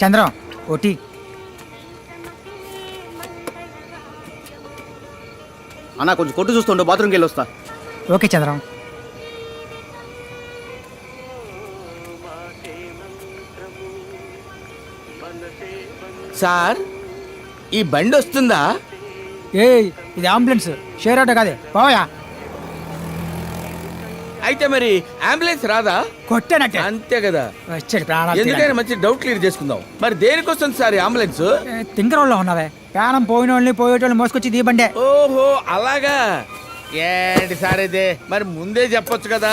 Chandram OT అన్న కొంచెం కొట్టు చూస్తుండో బాత్రూమ్కి వెళ్ళి వస్తా. ఓకే చంద్రం. సార్ ఈ బండి వస్తుందా? ఏయ్ ఇది అంబులెన్స్ షేర్ ఆటో కాదే పోయా అయితే మరి అంబులెన్స్ రాదా? కొట్టానట్టే. అంతే కదా. వచ్చాడు ప్రాణాలు ఎందుకైనా మంచి డౌట్ క్లియర్ చేసుకుందాం. మరి దేనికి వస్తుంది సార్ ఈ అంబులెన్స్ తింకరంలో ఉన్నావే. ప్రాణం పోయిన వాళ్ళని పోయేటోళ్ళని మోసుకొచ్చి దీ బండే. ఓహో అలాగా? ఏంటి సార్ ఇదే? మరి ముందే చెప్పొచ్చు కదా.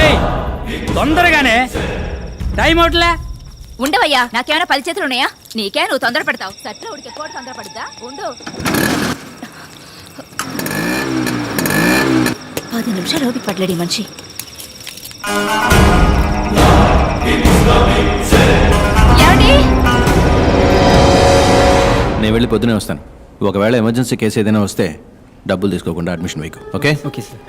ఏయ్ తొందరగానే. టైం అవుట్లే. ఉండవయ్యా నాకేమైనా పది చేతులు ఉన్నాయా? నీకే నువ్వు తొందర పెడతావు. సట్లో ఉడికి కూడా తొందర పడుద్దా? ఉండు. పది నిమిషాలు ఓపిక పడలేడు మనిషి. ఏమండి? నేను వెళ్ళి పొద్దునే వస్తాను. ఒకవేళ ఎమర్జెన్సీ కేసు ఏదైనా వస్తే డబ్బులు తీసుకోకుండా అడ్మిషన్ వేయకు. ఓకే? Okay sir.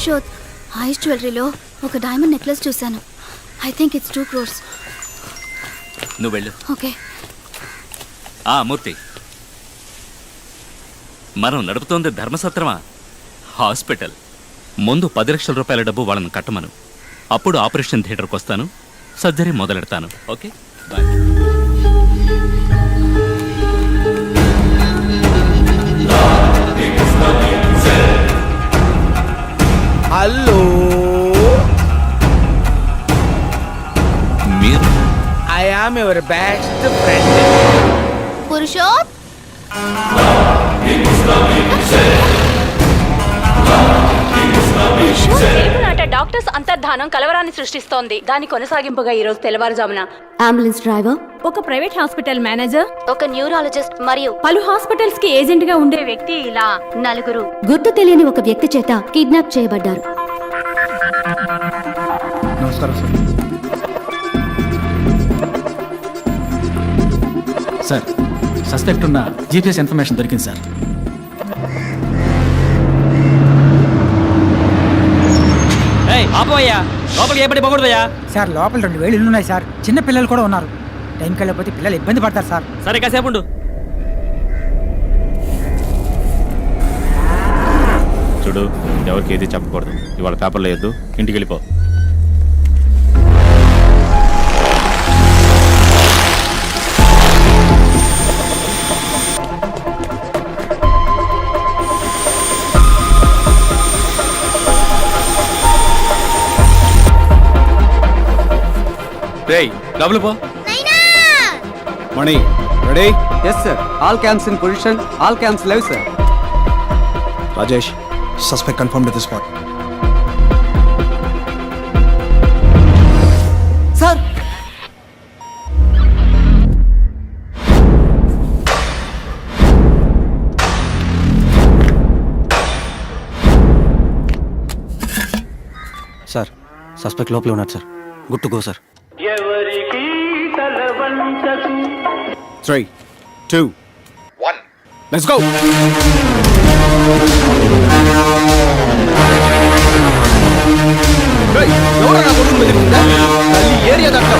పురుషోత్ హైస్ జ్యువెలరీలో ఒక డైమండ్ నెక్లెస్ చూశాను. I think it's two crores నువ్వు వెళ్ళు. ఓకే ఆ మూర్తి. మనం నడుపుతోంది ధర్మసత్రమా? హాస్పిటల్. ముందు పది లక్షల రూపాయల డబ్బు వాళ్ళని కట్టమను. అప్పుడు ఆపరేషన్ థియేటర్కి వస్తాను సర్జరీ మొదలెడతాను. Okay bye hello. మీరు? I am your best friend Purushoth నాట డాక్టర్స్ అంతర్ధానం కలవరాన్ని సృష్టిస్తోంది. దాని కొనసాగింపుగా ఈ రోజు తెల్లవారుజామున. అంబులెన్స్ డ్రైవర్ ఒక ప్రైవేట్ హాస్పిటల్ మేనేజర్? ఒక న్యూరాలజిస్ట్ మరియు పలు హాస్పిటల్స్కి ఏజెంట్గా ఉండే వ్యక్తి ఇలా నలుగురు. గుర్తు తెలియని ఒక వ్యక్తి చేత కిడ్నాప్ చేయబడ్డారు. నమస్కారం సార్. సార్ సస్పెక్ట్ ఉన్న జీపీఎస్ ఇన్ఫర్మేషన్ దొరికింది సార్. ఆపోయా లోపలికి ఏ పడి పోకూడదయ్యా సార్ లోపల రెండు వేలు ఉన్నాయి సార్. చిన్న పిల్లలు కూడా ఉన్నారు. టైంకి వెళ్ళకపోతే పిల్లలు ఇబ్బంది పడతారు సార్. సరే కాసేపు ఉండు. చూడు ఎవరికి ఏది చెప్పకూడదు. ఇవాళ పేపర్లో వేయద్దు. ఇంటికి వెళ్ళిపో. రేయ్ డబ్బులు పో. Mani ready? Yes sir all camps in position all camps live sir Rajesh suspect confirm to the spot sir sir suspect లోపలే ఉన్నారు sir good to Go sir three two one let's go ఎవరన్నా కొడుకు బెదిరిందా? తల్లి area దాంట్లో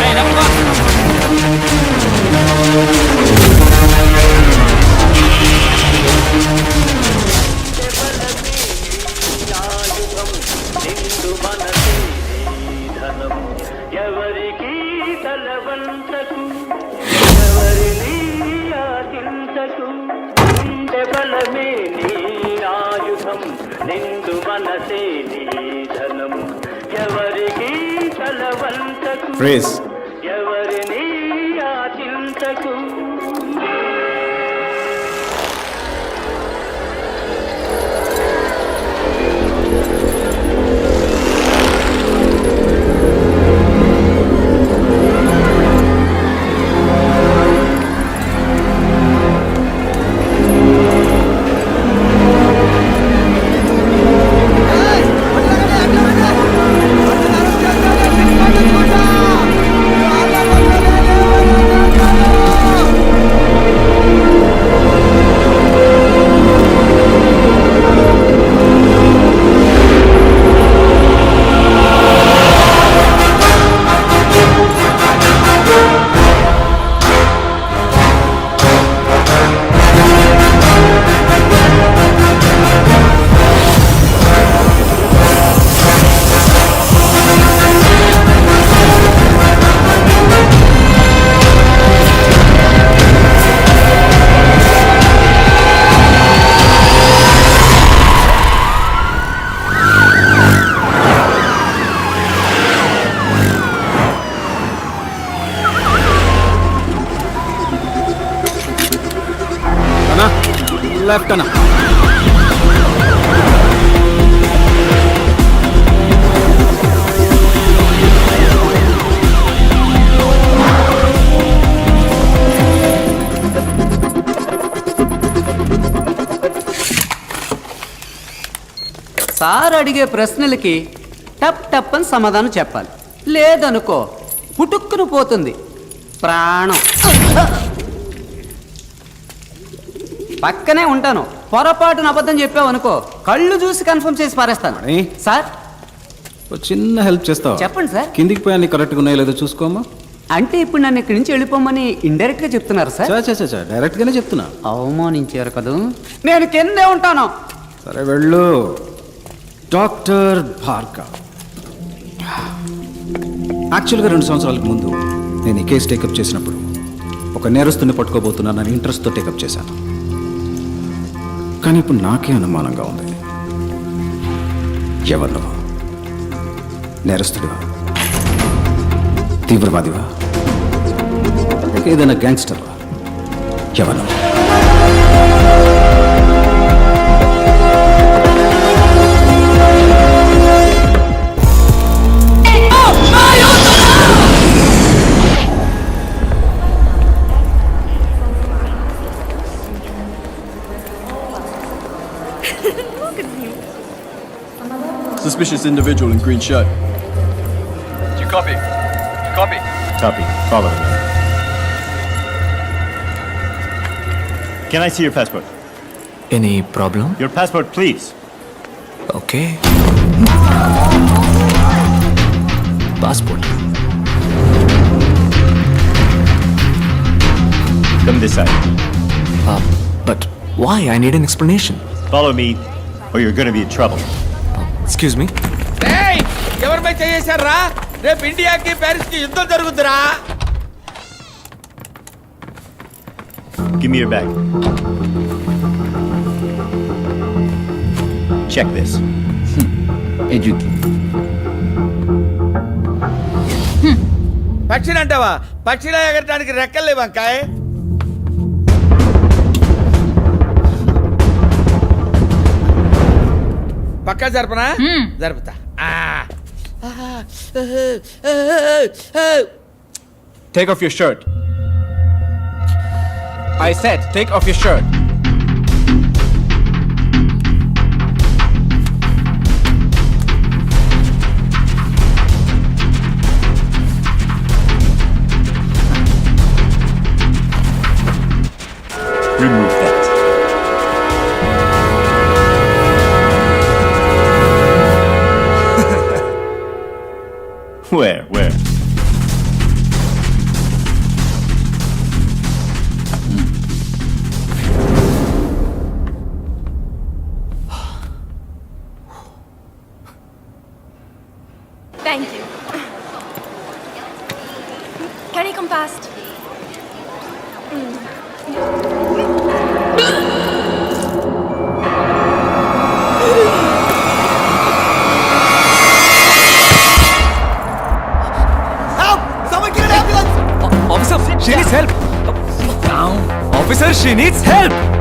ఆయుధం నిండు మనసే నీ ధనం. ఎవరికి తలవంతకు లెఫ్ట్ అన్న సార్ అడిగే ప్రశ్నలకి టప్ టప్ అని సమాధానం చెప్పాలి. లేదనుకో పుటుక్కును పోతుంది. ప్రాణం. పక్కనే ఉంటాను. పొరపాటున అబద్ధం చెప్పావు అనుకో కళ్ళు చూసి కన్ఫర్మ్ చేసి పారేస్తాను. సార్? ఓ చిన్న హెల్ప్ చేస్తావా? చెప్పండి సార్. కిందికి పోయి అన్ని కరెక్ట్గా ఉన్నాయో లేదో చూసుకోమా? అంటే ఇప్పుడు నన్ను ఇక్కడి నుంచి వెళ్ళిపోమని ఇండైరెక్ట్గా చెప్తున్నారు సార్. చా చా చా, చా డైరెక్ట్గానే చెప్తున్నా. అవమానించారు కదూ? నేను కిందే ఉంటాను. సరే వెళ్ళు. డాక్టర్ భార్గవ్. యాక్చువల్గా రెండు సంవత్సరాలకు ముందు నేను ఈ కేసు టేకప్ చేసినప్పుడు ఒక నేరస్తుని పట్టుకోబోతున్నానని ఇంట్రెస్ట్తో టేకప్ చేశాను. కానీ ఇప్పుడు నాకే అనుమానంగా ఉంది. ఎవరు నువ్వు? నేరస్తుడివా? తీవ్రవాదివా? ఏదైనా గ్యాంగ్స్టర్వా? ఎవరు Suspicious individual in green shirt. Do you copy? Do you copy? Copy. Follow me. Can I see your passport? Any problem? Your passport, please. Okay. Passport. Come this side. Uh, but why? I need an explanation. Follow me, or you're gonna be in trouble. Excuse me ఏయ్ ఎవరిపై చేశారా రేపు ఇండియాకి ప్యారిస్కి యుద్ధం జరుగుతురా Give me your bag. Check this. పక్షిని అంటావా? పక్షిలా ఎగరటానికి రెక్కలే వంకాయ్ పక్కా జరపనా జరుపుతా ఆ. Take off your shirt. I said, take off your shirt. Remove Where? Where? Officer, she needs help!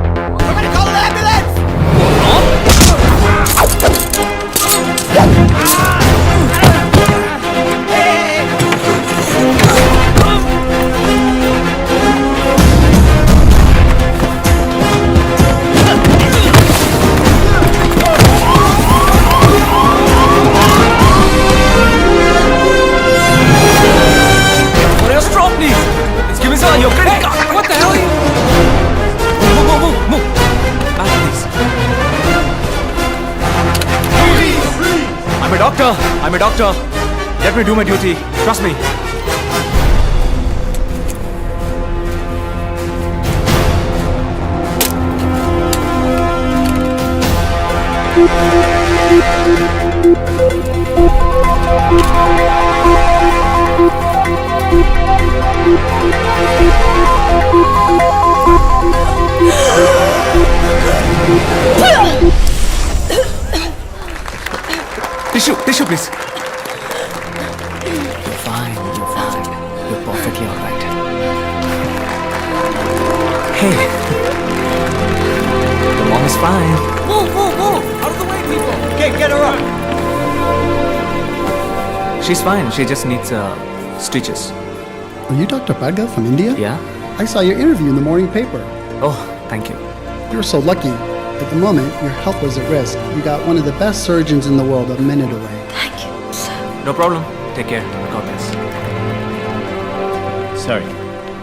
I'm a doctor. I'm a doctor. Let me do my duty. Trust me. Tissue, tissue, please. You're fine. You're fine. You're perfectly all right. Hey. The mom is fine. Move, move, move! Out of the way, people! Okay, get her up. She's fine. She just needs uh, stitches. Are you Dr. Bhagat from India? Yeah? I saw your interview in the morning paper. Oh, thank you. You're so lucky. At the moment, your health was at risk. You got one of the best surgeons in the world a minute away. Thank you No problem. Take care. God bless. Sorry.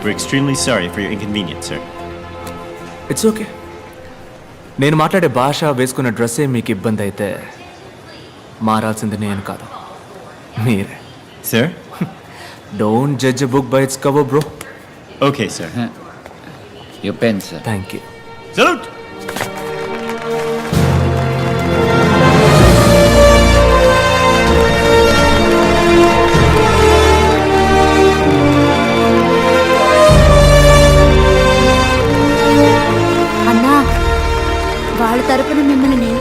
We're extremely sorry for your inconvenience, sir. It's okay నేను మాట్లాడే భాష వేసుకున్న డ్రెస్సే మీకు ఇబ్బంది అయితే మారాల్సింది నేను కాదు మీరే Sir? Don't judge book by its cover bro Okay, sir. Your pen, sir. Thank you Salute!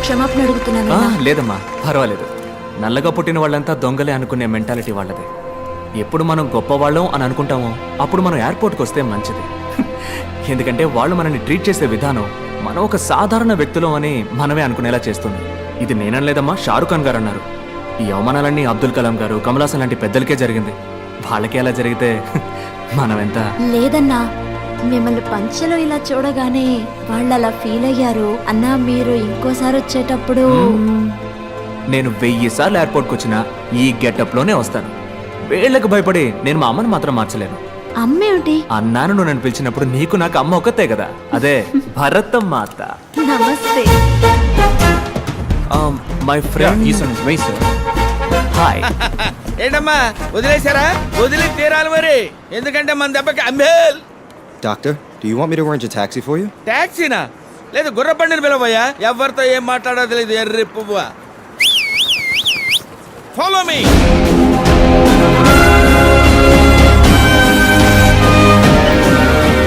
క్షమాపణ అడుగుతున్నాను లేదమ్మా పర్వాలేదు. నల్లగా పుట్టిన వాళ్ళంతా దొంగలే అనుకునే మెంటాలిటీ వాళ్ళదే. ఎప్పుడు మనం గొప్పవాళ్ళం అని అనుకుంటామో అప్పుడు మనం ఎయిర్పోర్ట్కి వస్తే మంచిది. ఎందుకంటే వాళ్ళు మనల్ని ట్రీట్ చేసే విధానం మనం ఒక సాధారణ వ్యక్తులం అని మనమే అనుకునేలా చేస్తుంది. ఇది నేనలేదమ్మా షారుఖ్ ఖాన్ గారు అన్నారు ఈ అవమానాలన్నీ అబ్దుల్ కలాం గారు కమలాసన్ లాంటి పెద్దలకే జరిగింది. వాళ్ళకే అలా జరిగితే మనం ఎంత లేదన్నా మిమ్మల్ని పంచలో ఇలా చూడగానే వాళ్ళు అలా ఫీల్ అయ్యారు. అన్నా మీరు ఇంకోసారి వచ్చేటప్పుడు నేను వెయ్యి సార్లు ఎయిర్పోర్ట్కి వచ్చినా ఈ గెటప్లోనే వస్తాను. వీళ్ళకి భయపడి నేను మా అమ్మని మాత్రం మార్చలేను. అమ్మేమిటి? అన్నాను నువ్వు నన్ను పిలిచినప్పుడు నీకు నాకు అమ్మ ఒక్కతే కదా. అదే భరతం మాత. నమస్తే. My friend why sir hi ఏంటమ్మా వదిలేశారా? వదిలి తీరాలి మరి. ఎందుకంటే మన దెబ్బకి అంబేల్ doctor do you want me to arrange a taxi for you ట్యాక్సీనా లేదు గుర్రబండిని పిలవయ్యా. ఎవరితో ఏం మాట్లాడో తెలియదు. ఎర్రి పువ్వ. Follow me